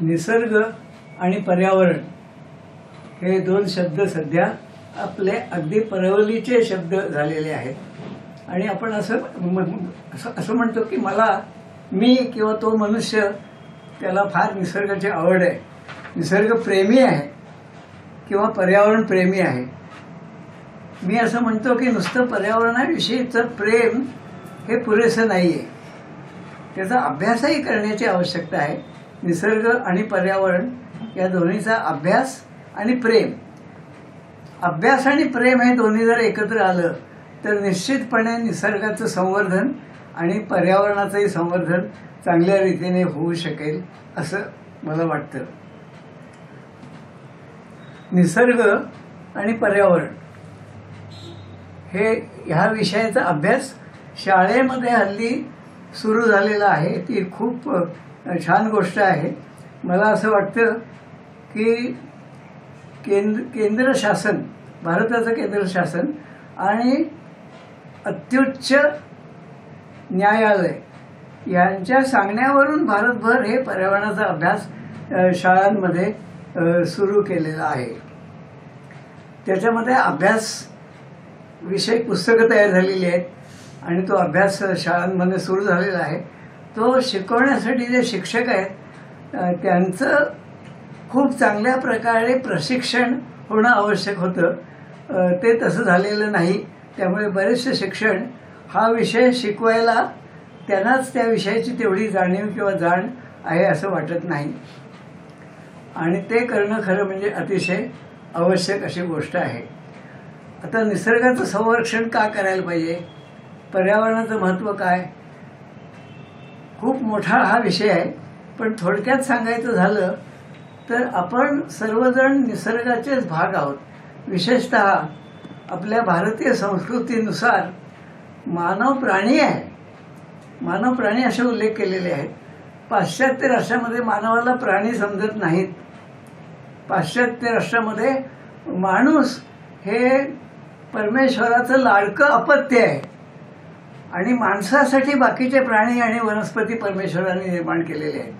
निसर्ग आणि पर्यावरण हे दोन शब्द सध्या आपले अगदी परवलीचे शब्द झालेले आहेत. आणि आपण असं असं असं म्हणतो की मला मी किंवा तो मनुष्य त्याला फार निसर्गाची आवड आहे. निसर्गप्रेमी आहे किंवा पर्यावरण प्रेमी आहे. मी असं म्हणतो की नुसतं पर्यावरणाविषयीचं प्रेम हे पुरेसं नाही आहे त्याचा अभ्यासही करण्याची आवश्यकता आहे. निसर्ग आणि पर्यावरण या दोन्हीचा अभ्यास आणि प्रेम. अभ्यास आणि प्रेम हे दोन्ही जर एकत्र आलं तर निश्चितपणे निसर्गाचं संवर्धन आणि पर्यावरणाचंही संवर्धन चांगल्या रीतीने होऊ शकेल असं मला वाटतं. निसर्ग आणि पर्यावरण हे ह्या विषयाचा अभ्यास शाळेमध्ये हल्ली सुरू झालेला आहे. ती खूप छान गोष्ट आहे. मला असं वाटतं की केंद्र केंद्र शासन भारताचं केंद्र शासन आणि अत्युच्च न्यायालय यांच्या सांगण्यावरून भारतभर हे पर्यावरणाचा अभ्यास शाळांमध्ये सुरू केलेला आहे. त्याच्यामध्ये अभ्यास विषय पुस्तकं तयार झालेली आहेत आणि तो अभ्यास शाळांमध्ये सुरू झालेला आहे. तो शिकवण्यासाठी जे शिक्षक आहेत त्यांचं खूप चांगल्या प्रकारे प्रशिक्षण होणं आवश्यक होतं. ते तसं झालेलं नाही. त्यामुळे बरेचसे शिक्षण हा विषय शिकवायला त्यांनाच त्या विषयाची तेवढी जाणीव किंवा जाण आहे असं वाटत नाही. आणि ते करणं खरं म्हणजे अतिशय आवश्यक अशी गोष्ट आहे. आता निसर्गाचं संरक्षण का करायला पाहिजे? पर्यावरणाचं महत्त्व काय? खूप मोठा हा विषय आहे. पण थोडक्यात सांगायचं झालं तर आपण सर्वजण निसर्गाचेच भाग आहोत. विशेषत आपल्या भारतीय संस्कृतीनुसार मानव प्राणी आहे. मानव प्राणी असे उल्लेख केलेले आहेत. पाश्चात्य राष्ट्रामध्ये मानवाला प्राणी समजत नाहीत. पाश्चात्य राष्ट्रामध्ये माणूस हे परमेश्वराचं लाडकं अपत्य आहे. आणि माणसासाठी बाकीचे प्राणी आणि वनस्पती परमेश्वराने निर्माण केलेले आहेत.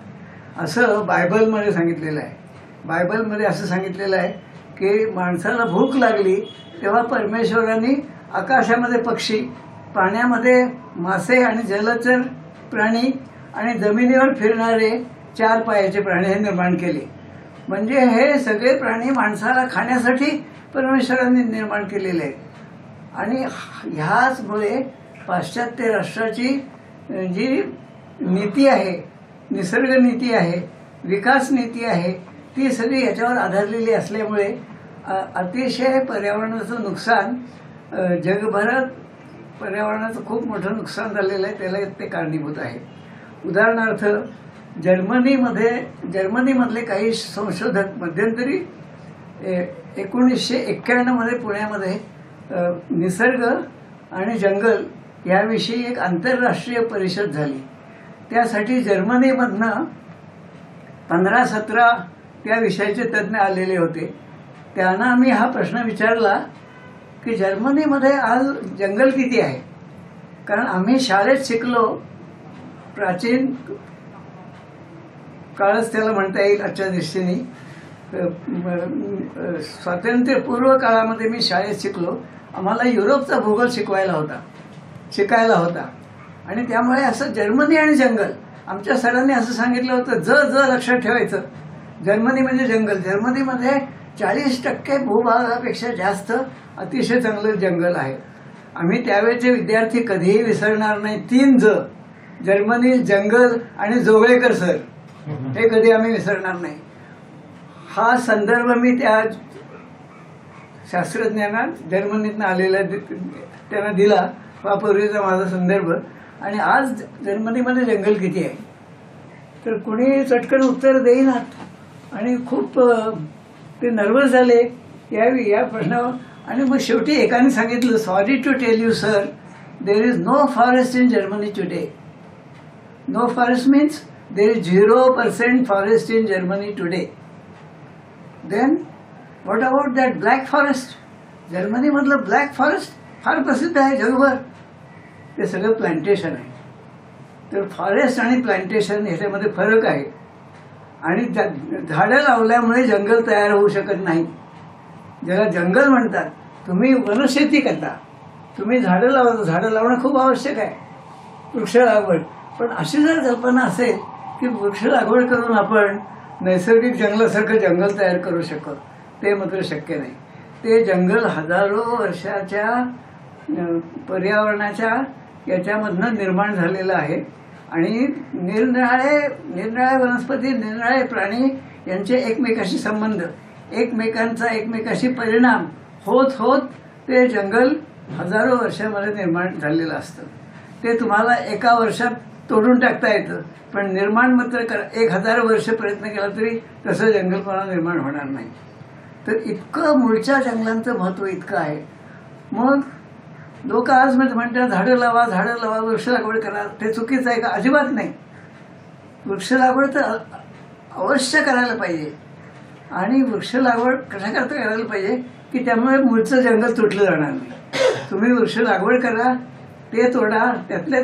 असं बायबलमध्ये सांगितलेलं आहे. बायबलमध्ये असं सांगितलेलं आहे की माणसाला भूक लागली तेव्हा परमेश्वरांनी आकाशामध्ये पक्षी पाण्यामध्ये मासे आणि जलचर प्राणी आणि जमिनीवर फिरणारे चार पायाचे प्राणी हे निर्माण केले. म्हणजे हे सगळे प्राणी माणसाला खाण्यासाठी परमेश्वरांनी निर्माण केलेले आहेत. आणि ह्याचमुळे पाश्चात्य राष्ट्राची जी नीती आहे निसर्ग नीती आहे विकास नीती आहे ती सगळी याच्यावर आधारलेली असल्यामुळे अतिशय पर्यावरणाचं नुकसान जगभरात पर्यावरणाचं खूप मोठं नुकसान झालेलं आहे त्याला ते कारणीभूत आहे. उदाहरणार्थ जर्मनीमध्ये जर्मनीमधले काही संशोधक मध्यंतरी ए- एकोणीसशे एक्क्याण्णवमध्ये पुण्यामध्ये निसर्ग आणि जंगल याविषयी एक आंतरराष्ट्रीय परिषद झाली. त्यासाठी जर्मनीमधनं पंधरा सतरा त्या विषयाचे तज्ज्ञ आलेले होते. त्यांना मी हा प्रश्न विचारला की जर्मनीमध्ये आज जंगल किती आहे? कारण आम्ही शाळेत शिकलो. प्राचीन काळच त्याला म्हणता येईल आजच्या दृष्टीने. स्वातंत्र्यपूर्व काळामध्ये मी शाळेत शिकलो. आम्हाला युरोपचा भूगोल शिकवायला होता. शिकायला होता. आणि त्यामुळे असं जर्मनी आणि जंगल आमच्या सरांनी असं सांगितलं होतं ज ज लक्षात ठेवायचं. जर्मनी म्हणजे जंगल. जर्मनीमध्ये चाळीस टक्के भूभागापेक्षा जास्त अतिशय चांगलं जंगल आहे. आम्ही त्यावेळेचे विद्यार्थी कधीही विसरणार नाही. तीन ज जर्मनी जंगल आणि जोगळेकर सर. हे कधी आम्ही विसरणार नाही. हा संदर्भ मी त्या शास्त्रज्ञांना जर्मनीतनं आलेला त्यांना दिला. पूर्वीचा माझा संदर्भ. आणि आज जर्मनीमध्ये जंगल किती आहे? तर कुणी चटकन उत्तर देईनात. आणि खूप ते नर्वस झाले. या या प्रश्नावर. आणि मग शेवटी एकाने सांगितलं sorry to tell you sir there is no forest in Germany today no forest means there is zero percent forest in Germany today then what about that Black Forest जर्मनीमधलं Black Forest फार प्रसिद्ध आहे जगभर. ते सगळं plantation आहे. तर forest आणि plantation ह्याच्यामध्ये फरक आहे. आणि झाडं लावल्यामुळे जंगल तयार होऊ शकत नाही. ज्याला जंगल म्हणतात तुम्ही वनशेती करता. तुम्ही झाडं लावता झाडं लावणं खूप आवश्यक आहे. वृक्ष लागवड. पण अशी जर कल्पना असेल की वृक्ष लागवड करून आपण नैसर्गिक जंगलासारखं जंगल तयार करू शकत ते मात्र शक्य नाही. ते जंगल हजारो वर्षाच्या पर्यावरणाच्या याच्यामधनं निर्माण झालेलं आहे. आणि निरनिराळे निरनिराळे वनस्पती निरनिराळे प्राणी यांचे एकमेकाशी संबंध एकमेकांचा एकमेकाशी परिणाम होत होत ते जंगल हजारो वर्षामध्ये निर्माण झालेलं असतं. ते तुम्हाला एका वर्षात तोडून टाकता येतं. पण निर्माण मात्र कर एक हजार वर्ष प्रयत्न केला तरी तसं जंगलपणा निर्माण होणार नाही. तर इतकं मूळच्या जंगलांचं महत्त्व इतकं आहे. मग लोक आज म्हणतात झाडं लावा झाडं लावा वृक्ष लागवड करा. ते चुकीचं आहे का? अजिबात नाही. वृक्ष लागवड तर अवश्य करायला पाहिजे. आणि वृक्ष लागवड कशाकरता करायला पाहिजे? की त्यामुळे मूळचं जंगल तुटलं जाणार नाही. तुम्ही वृक्ष लागवड करा ते तोडा त्यातले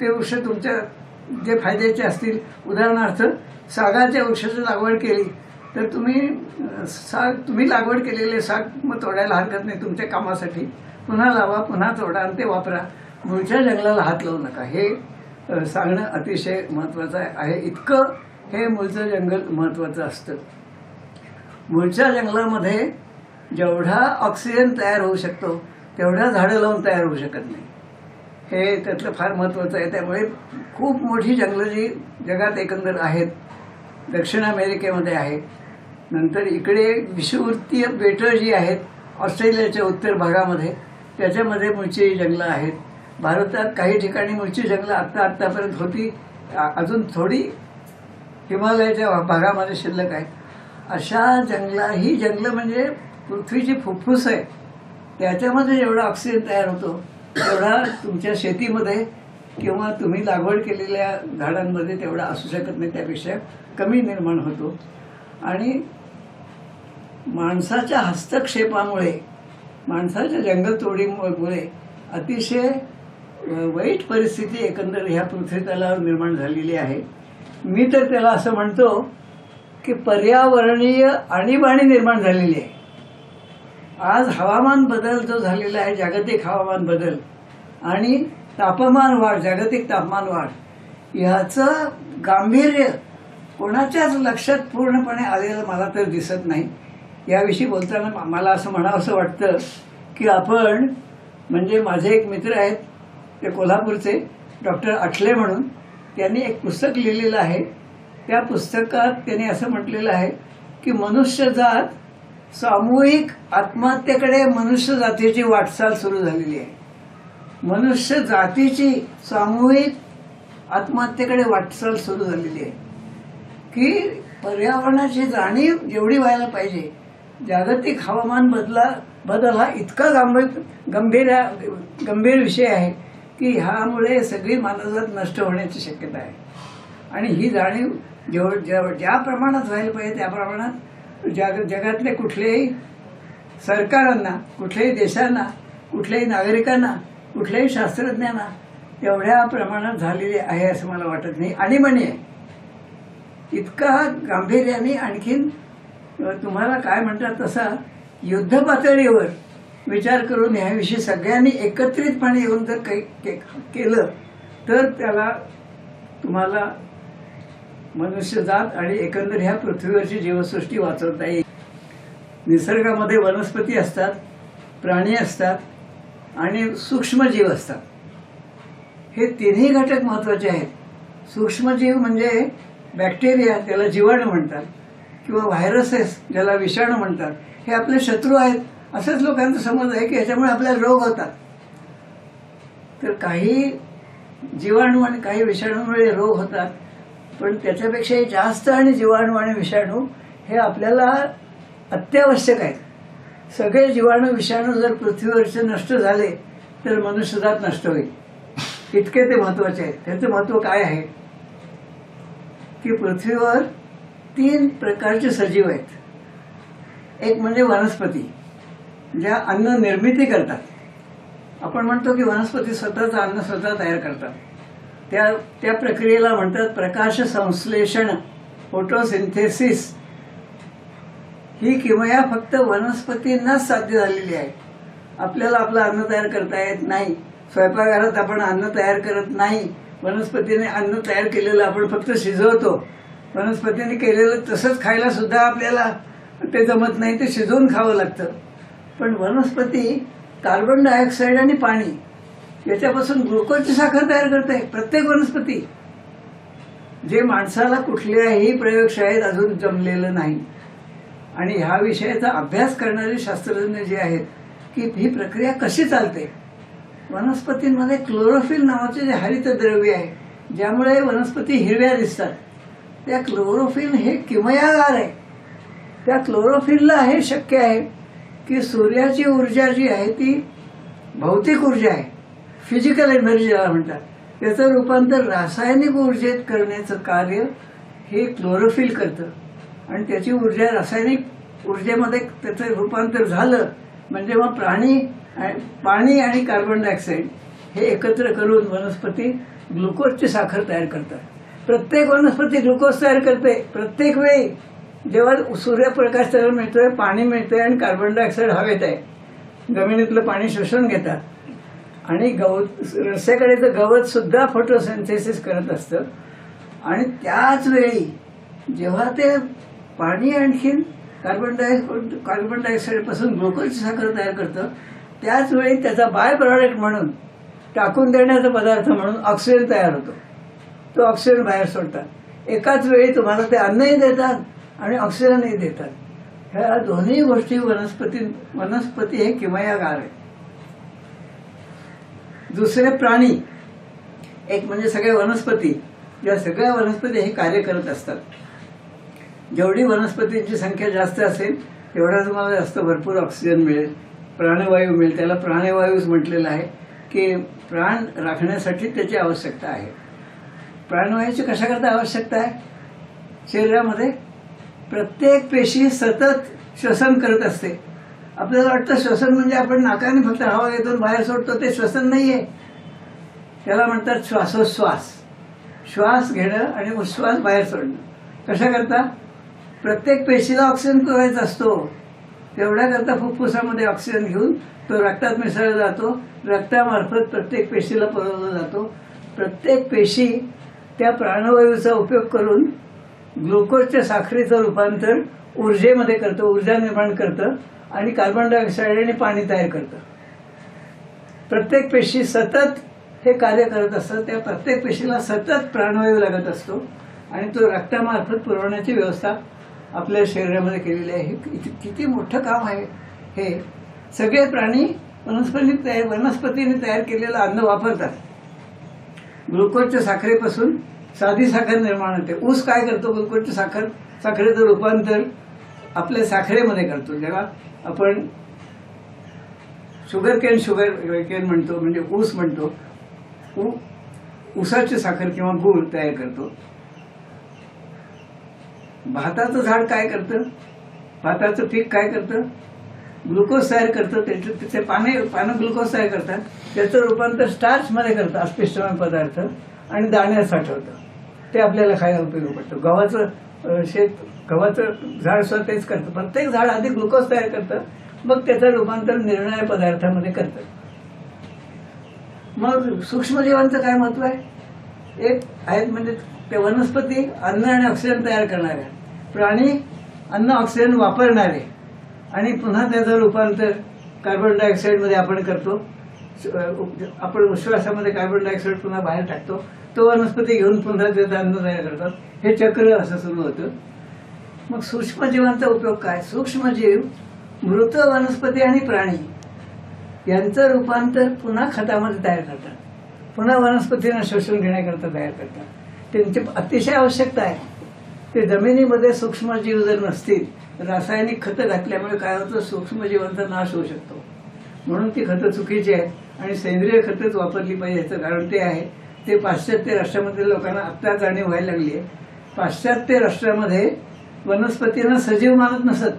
ते वृक्ष तुमच्या जे फायद्याचे असतील. उदाहरणार्थ सागाच्या वृक्षाची लागवड केली. तर तुम्ही साग तुम्ही लागवड केलेले साग मग तोडायला हरकत नाही तुमच्या कामासाठी. पुन्हा लावा पुन्हा तोडा आणि ते वापरा. मुळच्या जंगलाला हात लावू नका. हे सांगणं अतिशय महत्त्वाचं आहे. इतकं हे मूळचं जंगल महत्त्वाचं असतं. मुळच्या जंगलामध्ये जेवढा ऑक्सिजन तयार होऊ शकतो तेवढ्या झाडं लावून तयार होऊ शकत नाही. हे त्यातलं फार महत्त्वाचं आहे. त्यामुळे खूप मोठी जंगलं जी जगात एकंदर आहेत दक्षिण अमेरिकेमध्ये आहे नंतर इकडे विषुवृत्तीय बेटं जी आहेत ऑस्ट्रेलियाच्या उत्तर भागामध्ये त्याच्यामध्ये मुळची जंगलं आहेत. भारतात काही ठिकाणी मुळची जंगलं आत्ता आत्तापर्यंत होती. अजून थोडी हिमालयाच्या भागामध्ये शिल्लक आहे अशा जंगला ही जंगलं म्हणजे पृथ्वीची फुफ्फुस आहे. त्याच्यामध्ये जेवढा ऑक्सिजन तयार होतो तेवढा तुमच्या शेतीमध्ये किंवा तुम्ही लागवड केलेल्या झाडांमध्ये तेवढा असू शकत नाही त्यापेक्षा कमी निर्माण होतो. आणि माणसाच्या हस्तक्षेपामुळे माणसाच्या जंगलतोडीमुळे अतिशय वाईट परिस्थिती एकंदर ह्या पृथ्वीतलावर निर्माण झालेली आहे. मी तर त्याला असं म्हणतो की पर्यावरणीय आणीबाणी निर्माण झालेली आहे. आज हवामान बदल जो झालेला आहे जागतिक हवामान बदल आणि तापमान वाढ जागतिक तापमान वाढ ह्याचं गांभीर्य कोणाच्याच लक्षात पूर्णपणे आलेलं मला तर दिसत नाही. याविषयी बोलताना मला असं म्हणावं असं वाटतं की आपण म्हणजे माझे एक मित्र आहेत ते कोल्हापूरचे डॉक्टर आठले म्हणून त्यांनी एक पुस्तक लिहिलेलं आहे. त्या पुस्तकात त्यांनी असं म्हटलेलं आहे की मनुष्य जात सामूहिक आत्महत्येकडे मनुष्य जातीची वाटचाल सुरू झालेली आहे. मनुष्य जातीची सामूहिक आत्महत्येकडे वाटचाल सुरू झालेली आहे. की पर्यावरणाची जाणीव जेवढी व्हायला पाहिजे जागतिक हवामान बदला बदल हा इतका गंभीर गंभीर गंभीर विषय आहे की ह्यामुळे सगळी मानवजात नष्ट होण्याची शक्यता आहे. आणि ही जाणीव जेव जेव- ज्या प्रमाणात व्हायला पाहिजे त्या प्रमाणात जग जगातले कुठलेही सरकारांना कुठल्याही देशांना कुठल्याही नागरिकांना कुठल्याही शास्त्रज्ञांना तेवढ्या प्रमाणात झालेली आहे असं मला वाटत नाही. आणि म्हणे इतका गांभीर्याने आणखीन तुम्हाला काय म्हणतात तसा युद्ध पातळीवर विचार करून ह्याविषयी सगळ्यांनी एकत्रितपणे येऊन जर काही के- केलं तर त्याला तुम्हाला मनुष्यजात आणि एकंदर ह्या पृथ्वीवरची जीवसृष्टी वाचवता येईल. निसर्गामध्ये वनस्पती असतात प्राणी असतात आणि सूक्ष्मजीव असतात. हे तिन्ही घटक महत्त्वाचे आहेत. सूक्ष्मजीव म्हणजे बॅक्टेरिया त्याला जीवाणू म्हणतात. किंवा व्हायरसेस ज्याला विषाणू म्हणतात हे आपले शत्रू आहेत. असंच लोकांचा समज आहे की याच्यामुळे आपल्याला रोग होतात. तर काही जीवाणू आणि काही विषाणूमुळे रोग होतात. पण त्याच्यापेक्षाही जास्त आणि जीवाणू आणि विषाणू हे आपल्याला अत्यावश्यक आहेत. सगळे जीवाणू विषाणू जर पृथ्वीवरचे नष्ट झाले तर मनुष्यदात नष्ट होईल. इतके ते महत्त्वाचे आहेत. त्याचं महत्त्व काय आहे? की पृथ्वीवर तीन प्रकारचे सजीव आहेत. एक म्हणजे वनस्पती ज्या अन्न निर्मिती करतात. आपण म्हणतो की वनस्पती स्वतःचं अन्न स्वतः तयार करतात. त्या त्या प्रक्रियेला म्हणतात प्रकाश संश्लेषण फोटोसिंथेसिस. ही किमया फक्त वनस्पतींनाच साध्य झालेली आहे आपल्याला आपलं अन्न तयार करता येत नाही. स्वयंपाकघरात आपण अन्न तयार करत नाही. वनस्पतीने अन्न तयार केलेलं आपण फक्त शिजवतो. वनस्पतीने केलेलं तसंच खायला सुद्धा आपल्याला ते जमत नाही ते शिजवून खावं लागतं. पण वनस्पती कार्बन डायऑक्साईड आणि पाणी याच्यापासून ग्लुकोजची साखर तयार करते प्रत्येक वनस्पती. जे माणसाला कुठल्याही प्रयोगशाळेत अजून जमलेलं नाही. आणि ह्या विषयाचा अभ्यास करणारे शास्त्रज्ञ जे आहेत की ही प्रक्रिया कशी चालते? वनस्पतींमध्ये क्लोरोफिल नावाचे जे हरित द्रव्य आहे ज्यामुळे वनस्पती हिरव्या दिसतात. त्या क्लोरोफिल हे किमयागार आहे. त्या क्लोरोफिलला हे शक्य आहे की सूर्याची ऊर्जा जी आहे ती भौतिक ऊर्जा आहे. फिजिकल एनर्जी ज्याला म्हणतात. त्याचं रूपांतर रासायनिक ऊर्जेत करण्याचं कार्य हे क्लोरोफिल करतं. आणि त्याची ऊर्जा रासायनिक ऊर्जेमध्ये त्याचं रूपांतर झालं म्हणजे मग प्राणी आणि- पाणी आणि कार्बन डायऑक्साईड हे एकत्र करून वनस्पती ग्लुकोजची साखर तयार करतात. प्रत्येक वनस्पती ग्लुकोज तयार करते प्रत्येक वेळी जेव्हा सूर्यप्रकाश त्याला मिळतोय पाणी मिळतंय आणि कार्बन डायऑक्साईड हवेत आहे. जमिनीतलं पाणी शोषून घेतात. आणि गवत तर गवत सुद्धा फोटोसेन्थेसिस करत असतं. आणि त्याच वेळी जेव्हा ते पाणी आणखीन कार्बन डाय कार्बन डायऑक्साईडपासून ग्लुकोजची साखर तयार करतं त्याच वेळी त्याचा बाय प्रॉडक्ट म्हणून टाकून देण्याचा पदार्थ म्हणून ऑक्सिजन तयार होतो. तो ऑक्सिजन बाहेर सोडतात. एकाच वेळी तुम्हाला ते अन्नही देतात आणि ऑक्सिजनही देतात. ह्या दोन्ही गोष्टी वनस्पती वनस्पती हे किमयागार आहे दुसरे प्राणी एक म्हणजे सगळे वनस्पती या सगळ्या वनस्पती हे कार्य करत असतात. जेवढी वनस्पतींची संख्या जास्त असेल तेवढा तुम्हाला जास्त भरपूर ऑक्सिजन मिळेल. प्राणवायू मिळेल. त्याला प्राणवायूच म्हटलेलं आहे की प्राण राखण्यासाठी त्याची आवश्यकता आहे. प्राणवायूची कशाकरता आवश्यकता आहे? शरीरामध्ये प्रत्येक पेशी सतत श्वसन करत असते. आपल्याला वाटतं श्वसन म्हणजे आपण नाकाने फक्त हवा घेतो बाहेर सोडतो ते श्वसन नाहीये. त्याला म्हणतात श्वासोश्वास. श्वास घेणं आणि उश्वास बाहेर सोडणं. कशाकरता प्रत्येक पेशीला ऑक्सिजन करायचा असतो. तेवढ्याकरता फुफ्फुसामध्ये ऑक्सिजन घेऊन तो रक्तात मिसळला जातो. रक्तामार्फत प्रत्येक पेशीला पुरवला जातो. प्रत्येक पेशी त्या प्राणवायूचा उपयोग करून ग्लुकोजच्या साखरेचं रूपांतर ऊर्जेमध्ये करतं ऊर्जा निर्माण करतं आणि कार्बन डायऑक्साईड आणि पाणी तयार करतं. प्रत्येक पेशी सतत हे कार्य करत असतं त्या प्रत्येक पेशीला सतत प्राणवायू लागत असतो आणि तो रक्तामार्फत पुरवण्याची व्यवस्था आपल्या शरीरामध्ये केलेली आहे. हे किती- किती मोठं काम आहे हे. सगळे प्राणी वनस्पती तयार वनस्पतीने तयार केलेलं अन्न वापरतात. ग्लुकोजच्या साखरेपासून साधी साखर निर्माण होते. ऊस काय करतो? ग्लुकोजच्या साखर साखरेचं रूपांतर आपल्या साखरेमध्ये करतो. जेव्हा आपण शुगर केन शुगर केन म्हणतो म्हणजे ऊस म्हणतो ऊ ऊसाची साखर किंवा गूळ तयार करतो. भाताचं झाड काय करतं? भाताचं पीक काय करतं? ग्लुकोज तयार करतं. त्याचे तिथे पाने पानं ग्लुकोज तयार करतात. त्याचं रूपांतर स्टार्चमध्ये करतं अस्पिष्टमय पदार्थ आणि दाण्यात साठवतं ते आपल्याला खायला उपयोग पडतो. गव्हाचं शेत गव्हाचं झाड सुद्धा तेच करतं. प्रत्येक झाड आधी ग्लुकोज तयार करतं मग त्याचं रूपांतर निर्णय पदार्थामध्ये करतं. मग सूक्ष्मजीवांचं काय महत्त्व आहे? एक आहेत म्हणजे ते वनस्पती अन्न आणि ऑक्सिजन तयार करणारे. प्राणी अन्न ऑक्सिजन वापरणारे. आणि पुन्हा त्याचं रूपांतर कार्बन डायऑक्साईडमध्ये आपण करतो. आपण उश्वासामध्ये कार्बन डायऑक्साईड पुन्हा बाहेर टाकतो. तो वनस्पती घेऊन पुन्हा ते अन्न तयार करतात. हे चक्र असं सुरू होतं. मग सूक्ष्मजीवांचा उपयोग काय? सूक्ष्मजीव मृत वनस्पती आणि प्राणी यांचं रूपांतर पुन्हा खतामध्ये तयार करतात. पुन्हा वनस्पतींना शोषून घेण्याकरता तयार करतात. त्यांची अतिशय आवश्यकता आहे. ते जमिनीमध्ये सूक्ष्मजीव जर नसतील रासायनिक खतं घातल्यामुळे काय होतं? सूक्ष्मजीवांचा नाश होऊ शकतो. म्हणून ती खतं चुकीची आहेत आणि सेंद्रिय खतच वापरली पाहिजे याचं कारण ते आहे. ते पाश्चात्य राष्ट्रामधील लोकांना आत्ता जाणीव व्हायला लागली आहे पाश्चात्य राष्ट्रामध्ये वनस्पतींना सजीव मानत नसत.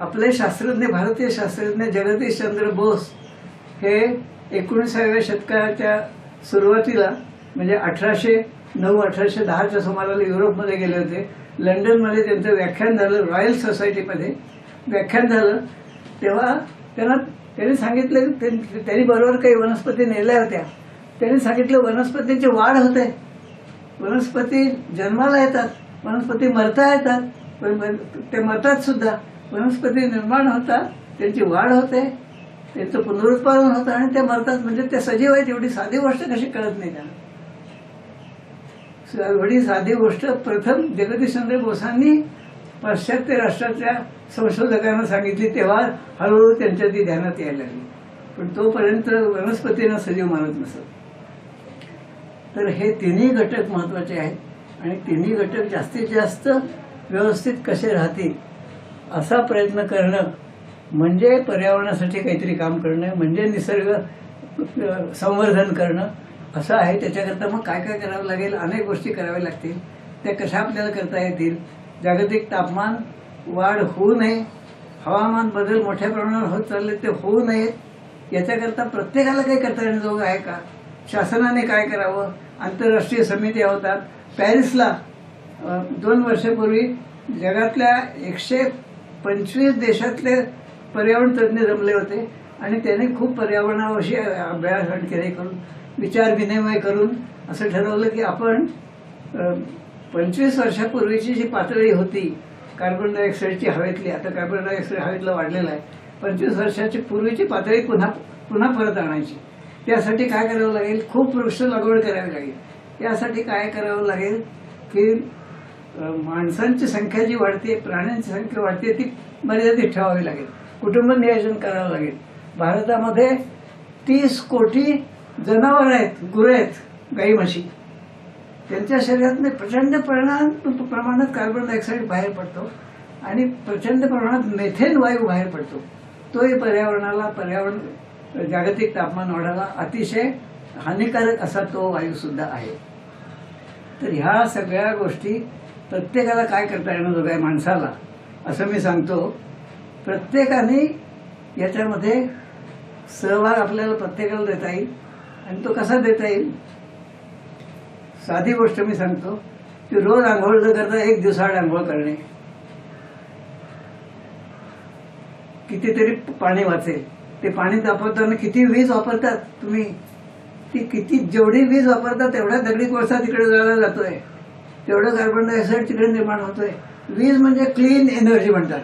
आपले शास्त्रज्ञ भारतीय शास्त्रज्ञ जगदीश चंद्र बोस हे एकोणीसाव्या शतकाच्या सुरुवातीला म्हणजे अठराशे नऊ अठराशे दहाच्या सुमाराला युरोपमध्ये गेले होते. लंडनमध्ये त्यांचं व्याख्यान झालं रॉयल सोसायटीमध्ये व्याख्यान झालं. तेव्हा त्यांना त्यांनी सांगितलं त्यांनी बरोबर काही वनस्पती नेल्या होत्या. त्यांनी सांगितलं वनस्पतींची वाढ होते. वनस्पती जन्माला येतात वनस्पती मरता येतात पण ते मरतात सुद्धा. वनस्पती निर्माण होतात त्यांची वाढ होते त्यांचं पुनरुत्पादन होतं आणि ते मरतात. म्हणजे ते सजीव आहेत एवढी साधी गोष्ट कशी कळत नाही त्यांना. एवढी साधी गोष्ट प्रथम जगदीशचंद्र बोसांनी पाश्चात्य राष्ट्राच्या संशोधकांना सांगितली तेव्हा हळूहळू त्यांच्या ती ध्यानात यायला लागली. पण तोपर्यंत वनस्पतींना सजीव मानत नसत. तर हे तिन्ही घटक महत्त्वाचे आहेत. आणि तिन्ही घटक जास्तीत जास्त व्यवस्थित कसे राहतील असा प्रयत्न करणं म्हणजे पर्यावरणासाठी काहीतरी काम करणं म्हणजे निसर्ग संवर्धन करणं असं आहे. त्याच्याकरता मग काय काय करावं लागेल? अनेक गोष्टी कराव्या लागतील. त्या कशा आपल्याला करता येतील? जागतिक तापमान वाढ होऊ नये. हवामान बदल मोठ्या प्रमाणावर होत चालले ते होऊ नयेत. याच्याकरता प्रत्येकाला काही करता येण्याजोगं आहे का? शासनाने काय करावं? आंतरराष्ट्रीय समित्या होतात. पॅरिसला दोन वर्षापूर्वी जगातल्या एकशे पंचवीस देशातले पर्यावरण तज्ज्ञ जमले होते आणि त्याने खूप पर्यावरणाविषयी अभ्यास केले करून विचार विनिमय करून असं ठरवलं की आपण पंचवीस वर्षापूर्वीची जी पातळी होती कार्बन डायऑक्साईडची हवेतली आता कार्बन डायऑक्साईड हवेतला वाढलेला आहे पंचवीस वर्षाची पूर्वीची पातळी पुन्हा पुन्हा परत आणायची. त्यासाठी काय करावं लागेल? खूप वृक्ष लागवड करावी लागेल. त्यासाठी काय करावं लागेल की माणसांची संख्या जी वाढते प्राण्यांची संख्या वाढते ती मर्यादित ठेवावी लागेल. कुटुंब नियोजन करावं लागेल. भारतामध्ये तीस कोटी जनावर आहेत गुरं आहेत गाई म्हशी. त्यांच्या शरीरातले प्रचंड परिणाम प्रमाणात कार्बन डायऑक्साईड बाहेर पडतो आणि प्रचंड प्रमाणात मेथेन वायू बाहेर पडतो. तोही पर्यावरणाला पर्यावरण जागतिक तापमान वाढायला अतिशय हानिकारक असा तो वायू सुद्धा आहे. तर ह्या सगळ्या गोष्टी प्रत्येकाला काय करता येणं जोग माणसाला असं मी सांगतो. प्रत्येकाने याच्यामध्ये सहभाग आपल्याला प्रत्येकाला देता येईल. आणि तो कसा देता येईल? साधी गोष्ट मी सांगतो की रोज आंघोळ न करता एक दिवसाआड आंघोळ करणे. कितीतरी पाणी वाचेल. ते पाणी तापवताना किती वीज वापरतात तुम्ही? ती किती जेवढी वीज वापरतात तेवढा दगडी कोळसा तिकडे जायला जातोय. तेवढं कार्बन डायऑक्साईड तिकडे निर्माण होतोय. वीज म्हणजे क्लीन एनर्जी म्हणतात.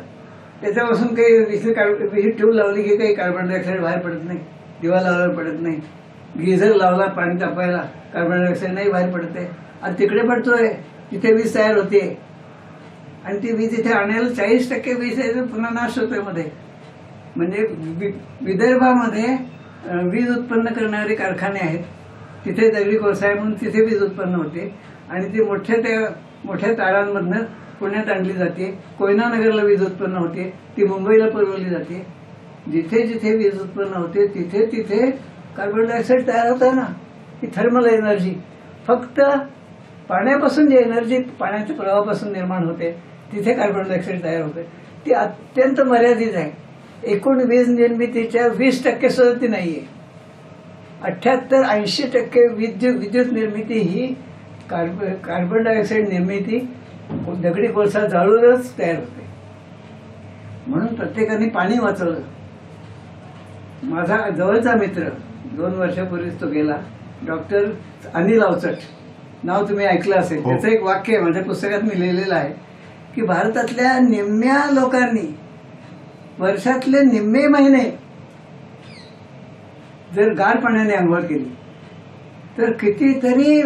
त्याच्यापासून काही विषय विहित ट्यूब लावली की काही कार्बन डायऑक्साईड बाहेर पडत नाही. दिवा लावायला पडत नाही. गिझर लावला पाणी तापायला कार्बन डायऑक्साईड नाही बाहेर पडत आहे. आणि तिकडे पडतोय तिथे वीज तयार होते. आणि ती वीज इथे आणायला चाळीस टक्के वीज आहे तर पुन्हा नाश होतोयमध्ये. म्हणजे वि- विदर्भामध्ये वीज उत्पन्न करणारे कारखाने आहेत. तिथे दगडी कोळसा आहे म्हणून तिथे वीज उत्पन्न होते. आणि ती मोठ्या त्या मोठ्या तारांमधनं पुण्यात आणली जाते. कोयनानगरला वीज उत्पन्न होते. ती मुंबईला पुरवली जाते. जिथे जिथे वीज उत्पन्न होते तिथे तिथे कार्बन डायऑक्साईड तयार होत आहे ना. ही थर्मल एनर्जी फक्त पाण्यापासून जी एनर्जी पाण्याच्या प्रवाहापासून निर्माण होते तिथे कार्बन डायऑक्साईड तयार होते. ती अत्यंत मर्यादित आहे. एकूण वीज निर्मितीच्या वीस टक्के सुद्धा ती नाहीये. अठ्याहत्तर ऐंशी टक्के विद्युत विद्युत निर्मिती ही कार्ब कार्बन डायऑक्साईड निर्मिती दगडी कोळसा जाळूनच तयार होते. म्हणून प्रत्येकाने पाणी वाचवलं. माझा जवळचा मित्र दोन वर्षापूर्वीच तो गेला डॉक्टर अनिल अवचट. नाव तुम्ही ऐकलं असेल. हो. त्याचं एक वाक्य आहे माझ्या पुस्तकात मी लिहिलेलं आहे की भारतातल्या निम्म्या लोकांनी वर्षातले निम्मे महिने जर गार पाण्याने आंघोळ केली तर कितीतरी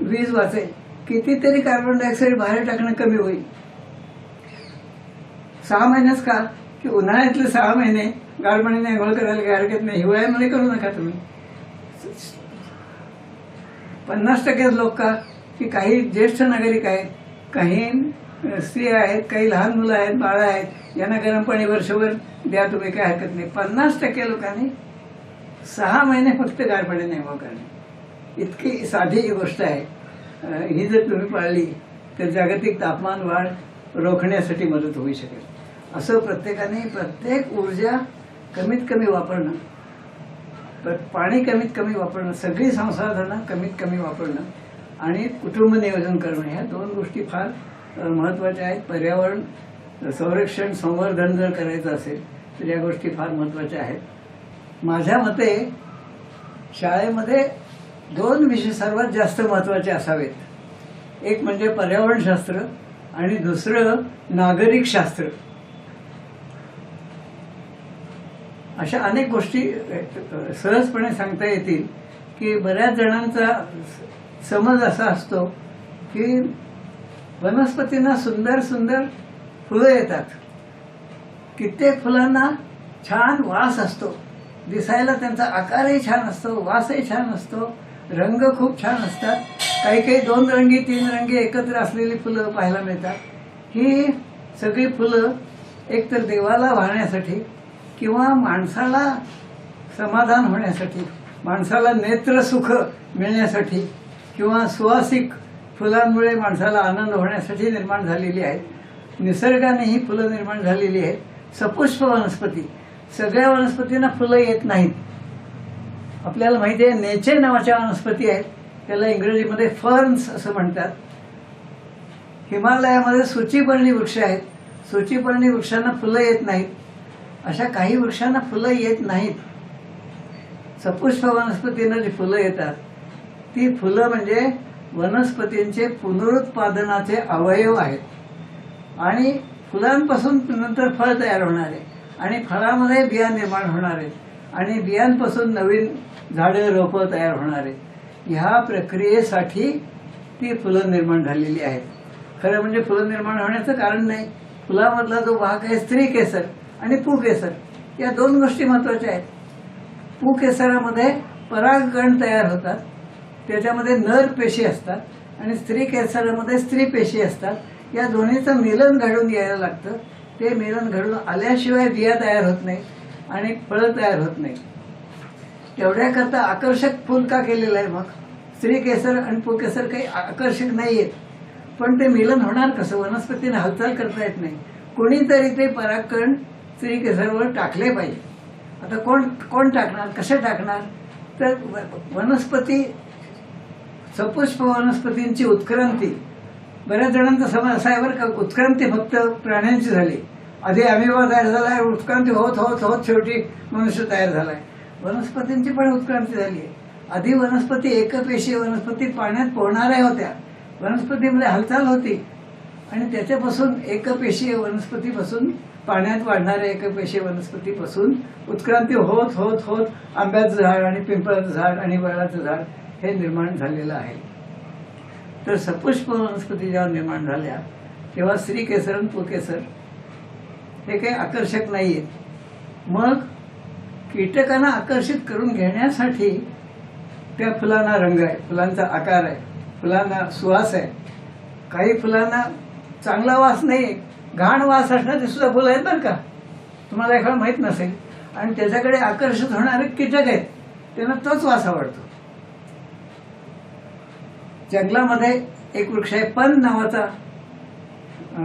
वीज वाचेल कितीतरी कार्बन डायऑक्साईड बाहेर टाकणं कमी होईल. सहा महिन्याच का? की उन्हाळ्यातले सहा महिने गार पाण्याने आंघोळ करायला काही हरकत नाही. हिवाळ्यामध्ये करू नका तुम्ही. पन्नास टक्केच लोक का? की काही ज्येष्ठ नागरिक आहेत काही स्त्री आहेत काही लहान मुलं आहेत बाळं आहेत यांना गरम पाणी वर्षभर द्या तुम्ही काय हरकत नाही. पन्नास टक्के लोकांनी सहा महिने फक्त गार पाण्याने आंघोळ करणे इतकी साधी ही गोष्ट आहे. ही जर तुम्ही पाळली तर जागतिक तापमान वाढ रोखण्यासाठी मदत होऊ शकेल. असं प्रत्येकाने प्रत्येक ऊर्जा कमीत कमी वापरणं पाणी कमीत कमी वापरणं सगळी संसाधनं कमीत कमी वापरणं आणि कुटुंब नियोजन करणं ह्या दोन गोष्टी फार महत्त्वाच्या आहेत. पर्यावरण संरक्षण संवर्धन जर करायचं असेल तर या गोष्टी फार महत्त्वाच्या आहेत. माझ्या मते शाळेमध्ये दोन विषय सर्वात जास्त महत्त्वाचे असावेत. एक म्हणजे पर्यावरणशास्त्र आणि दुसरं नागरिक शास्त्र अशा अनेक गोष्टी सहजपणे सांगता येतील की बऱ्याच जणांचा समज असा असतो की वनस्पतींना सुंदर सुंदर फुलं येतात. कित्येक फुलांना छान वास असतो. दिसायला त्यांचा आकारही छान असतो वासही छान असतो रंग खूप छान असतात. काही काही दोन रंगी तीन रंगी एकत्र असलेली फुलं पाहायला मिळतात. ही सगळी फुलं एकतर देवाला वाहण्यासाठी किंवा माणसाला समाधान होण्यासाठी माणसाला नेत्रसुख मिळण्यासाठी किंवा सुवासिक फुलांमुळे माणसाला आनंद होण्यासाठी निर्माण झालेली आहेत. निसर्गाने ही फुलं निर्माण झालेली आहेत. सपुष्प वनस्पती. सगळ्या वनस्पतींना फुलं येत नाहीत. आपल्याला माहिती आहे नेचे नावाच्या वनस्पती आहेत. त्याला इंग्रजीमध्ये फर्न्स असं म्हणतात. हिमालयामध्ये सुचीपर्णी वृक्ष आहेत. सुचीपर्णी वृक्षांना फुलं येत नाहीत. अशा काही वृक्षांना फुलं येत नाहीत. सपुष्प वनस्पतींना जी फुलं येतात. ती फुलं म्हणजे वनस्पतींचे पुनरुत्पादनाचे अवयव आहेत. आणि फुलांपासून नंतर फळ तयार होणार आहे. आणि फळामध्ये बिया निर्माण होणार आहेत. आणि बियांपासून नवीन झाडं रोपं तयार होणार आहेत. ह्या प्रक्रियेसाठी ती फुलं निर्माण झालेली आहेत. खरं म्हणजे फुलं निर्माण होण्याचं कारण नाही. फुलामधला जो भाग आहे स्त्री केसर आणि पुकेसर या दोन गोष्टी महत्त्वाच्या आहेत. पू केसरामध्ये परागकण तयार होतात. त्याच्यामध्ये नर पेशी असतात. आणि स्त्री केसरामध्ये स्त्री पेशी असतात. या दोन्हीचं मिलन घडून यायला लागतं. ते मिलन घडून आल्याशिवाय बिया तयार होत नाही आणि फळं तयार होत नाही. तेवढ्याकरता आकर्षक फुल का केलेलं आहे मग स्त्री केसर आणि पुकेसर काही आकर्षक नाही आहेत पण ते मिलन होणार कसं? वनस्पतीने हालचाल करता येत नाही. कोणीतरी ते परागकण स्त्री केसरवर टाकले पाहिजे. आता कोण कोण टाकणार? कसे टाकणार? तर व- वनस्पती सपुष्प वनस्पतींची उत्क्रांती. बऱ्याच जणांचा समज असा आहे बरं का उत्क्रांती फक्त प्राण्यांची झाली. आधी अमिबा तयार झाला आहे उत्क्रांती होत होत होत शेवटी मनुष्य तयार झालाय वनस्पतींची पण उत्क्रांती झाली. आहे आधी वनस्पती एकपेशीय वनस्पती पाण्यात पोहणाऱ्या होत्या. वनस्पतीमध्ये म्हणजे हालचाल होती. आणि त्याच्यापासून एकपेशीय वनस्पतीपासून पाण्यात वाढणाऱ्या एकपेशीय वनस्पतीपासून उत्क्रांती होत होत होत आंब्याचं झाड आणि पिंपळाचं झाड आणि वळाचं झाड हे निर्माण झालेलं आहे. तर सपुष्प वनस्पती जेव्हा निर्माण झाल्या. तेव्हा श्रीकेसर केसर आणि पुकेसर हे काही आकर्षक नाही आहेत मग कीटकांना आकर्षित करून घेण्यासाठी त्या फुलांना रंग आहे. फुलांचा आकार आहे. फुलांना सुवास आहे. काही फुलांना चांगला वास नाही घाण वास असणारे सुद्धा फुलं आहेत बरं का? तुम्हाला एखादा माहीत नसेल. आणि त्याच्याकडे आकर्षित होणारे कीटक आहेत. त्यांना तोच वास आवडतो. जंगलामध्ये एक वृक्ष आहे पन नावाचा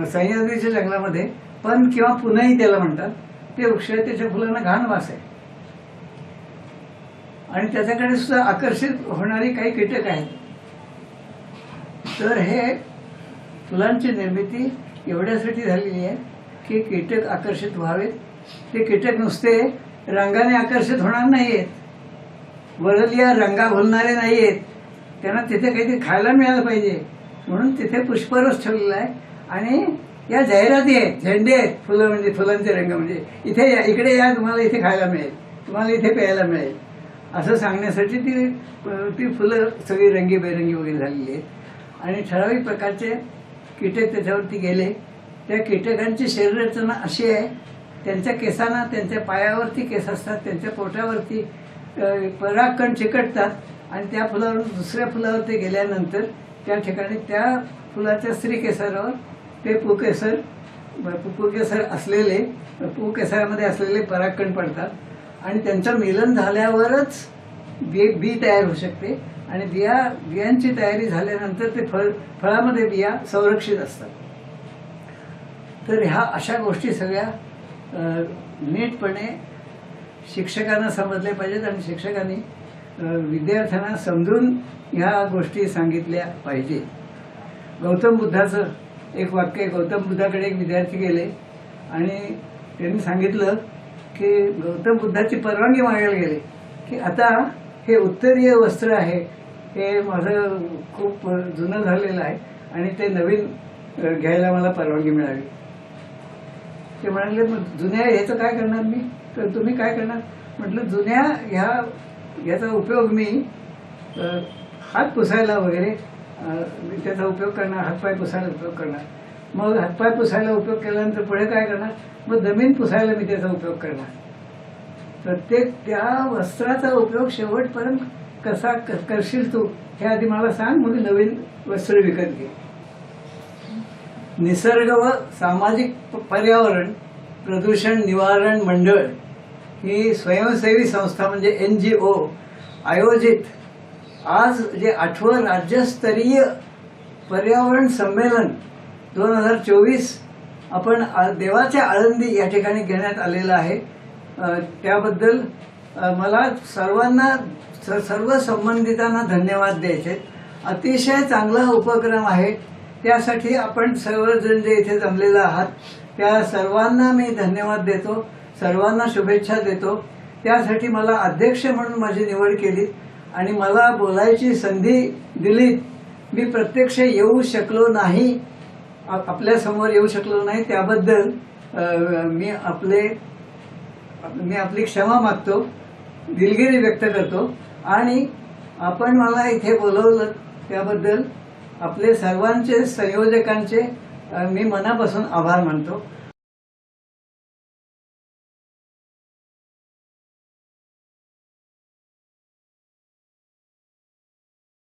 सह्याद्रीच्या जंगलामध्ये पन किंवा पुन्हाही त्याला म्हणतात ते वृक्ष आहे त्याच्या फुलांना घाण वास आहे. आणि त्याच्याकडे सुद्धा आकर्षित होणारी काही कीटक आहेत. तर हे फुलांची निर्मिती एवढ्यासाठी झालेली आहे की कीटक आकर्षित व्हावेत. ते कीटक नुसते रंगाने आकर्षित होणार नाहीयेत. वरलिया रंगा भुलणारे नाहीयेत. त्यांना तिथे काहीतरी खायला मिळालं पाहिजे. म्हणून तिथे पुष्परस ठेवलेला आहे. आणि या जाहिराती आहेत झेंडे आहेत फुलं म्हणजे फुलांचे रंग म्हणजे. इथे या इकडे या तुम्हाला इथे खायला मिळेल. तुम्हाला इथे प्यायला मिळेल. असं सांगण्यासाठी ती ती फुलं सगळी रंगीबेरंगी वगैरे झालेली आहेत. आणि ठराविक प्रकारचे कीटक त्याच्यावरती गेले. त्या कीटकांची शरीररचना अशी आहे. त्यांच्या केसांना त्यांच्या पायावरती केस असतात त्यांच्या पोटावरती परागकण चिकटतात. आणि त्या फुलावर दुसऱ्या फुलावर ते गेल्यानंतर त्या ठिकाणी त्या फुलाच्या स्त्री केसरावर ते पुकेसर पुकेसर असलेले पुकेसरामध्ये असलेले परागकण पडतात. आणि त्यांचं मिलन झाल्यावरच बी बी तयार होऊ शकते. आणि बिया बियांची तयारी झाल्यानंतर ते फळ फळामध्ये बिया संरक्षित असतात. तर ह्या अशा गोष्टी सगळ्या नीटपणे शिक्षकांना समजल्या पाहिजेत आणि शिक्षकांनी विद्यार्थ्यांना समजून ह्या गोष्टी सांगितल्या पाहिजे. गौतम बुद्धाचं एक वाक्य गौतम बुद्धाकडे एक विद्यार्थी गेले आणि त्यांनी सांगितलं की गौतम बुद्धाची परवानगी मागायला गेले की आता हे उत्तरीय वस्त्र आहे हे माझं खूप जुनं झालेलं आहे आणि ते नवीन घ्यायला मला परवानगी मिळावी. ते म्हणाले जुन्या ह्याचं काय करणार मी? तर तुम्ही काय करणार? म्हटलं जुन्या ह्या याचा उपयोग मी हात पुसायला वगैरे त्याचा उपयोग करणार हातपाय पुसायला उपयोग करणार. मग हातपाय पुसायला उपयोग केल्यानंतर पुढे काय करणार? मग जमीन पुसायला मी त्याचा उपयोग करणार. प्रत्येक त्या वस्त्राचा उपयोग शेवटपर्यंत कसा क- करशील तू हे आधी मला सांग मग नवीन वस्त्र विकत घे निसर्ग व सामाजिक प- पर्यावरण प्रदूषण निवारण मंडळ ही स्वयंसेवी संस्था म्हणजे एन जी ओ आयोजित आज जे आठवं राज्यस्तरीय पर्यावरण संमेलन दोन हजार चोवीस आपण आ- देवाच्या आळंदी या ठिकाणी घेण्यात आलेलं आहे. त्याबद्दल मला सर्वांना स- सर्व संबंधितांना धन्यवाद द्यायचे. अतिशय चांगला उपक्रम आहे. त्यासाठी आपण सर्वजण जे इथे जमलेलं आहात त्या सर्वांना मी धन्यवाद देतो. सर्वांना शुभेच्छा देतो. त्यासाठी मला अध्यक्ष म्हणून माझी निवड केली आणि मला बोलायची संधी दिली मी प्रत्यक्ष येऊ शकलो नाही. आपल्यासमोर येऊ शकलो नाही. त्याबद्दल मी आपले मी आपली क्षमा मागतो दिलगिरी व्यक्त करतो आणि आपण मला इथे बोलवलं त्याबद्दल आपले सर्वांचे संयोजकांचे मी मनापासून आभार मानतो.